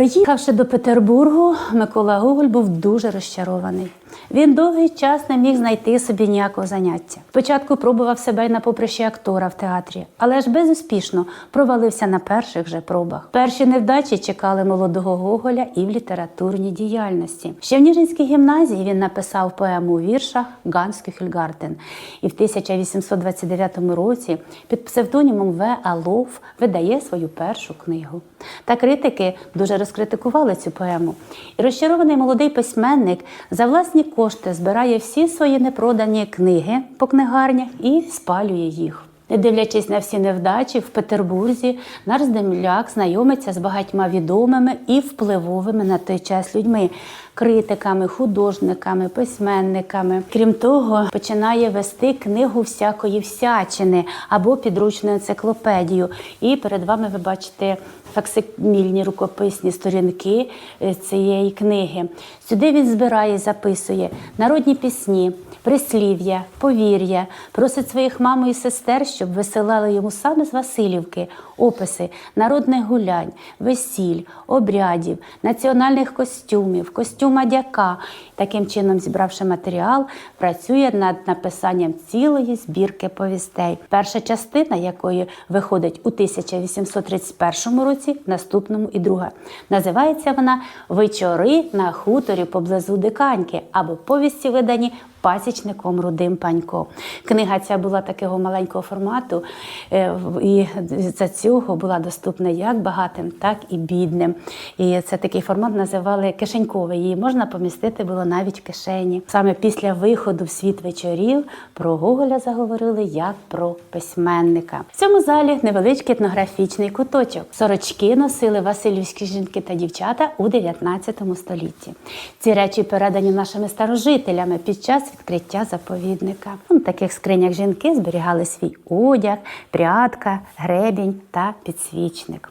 Приїхавши до Петербургу, Микола Гоголь був дуже розчарований. Він довгий час не міг знайти собі ніякого заняття. Спочатку пробував себе й на поприщі актора в театрі, але ж безуспішно провалився на перших же пробах. Перші невдачі чекали молодого Гоголя і в літературній діяльності. Ще в Ніжинській гімназії він написав поему у віршах Ганський Хюльгартен. І в 1829 році під псевдонімом В. Алов видає свою першу книгу. Та критики дуже розкритикували цю поему. І розчарований молодий письменник за власні кошти збирає всі свої непродані книги по книгарнях і спалює їх. Не дивлячись на всі невдачі, в Петербурзі наш Демляк знайомиться з багатьма відомими і впливовими на той час людьми, критиками, художниками, письменниками. Крім того, починає вести книгу всякої всячини або підручну енциклопедію. І перед вами ви бачите факсимільні рукописні сторінки е, цієї книги. Сюди він збирає, записує народні пісні, прислів'я, повір'я, просить своїх маму і сестер, щоб висилали йому саме з Васильівки описи народних гулянь, весіль, обрядів, національних костюмів, костюма дяка. Таким чином, зібравши матеріал, працює над написанням цілої збірки повістей, перша частина якої виходить у 1831 році, наступному і друга. Називається вона Вечори на хуторі поблизу Диканьки або повісті видані пасічником Рудим Панько. Книга ця була такого маленького формату, е, і за цього була доступна як багатим, так і бідним. І це такий формат називали кишеньковий. Її можна помістити було навіть в кишені. Саме після виходу в світ вечорів про Гоголя заговорили як про письменника. В цьому залі невеличкий етнографічний куточок. Сорочки носили васильівські жінки та дівчата у 19 столітті. Ці речі передані нашими старожителями під час відкриття заповідника. У таких скринях жінки зберігали свій одяг, прядка, гребінь та підсвічник.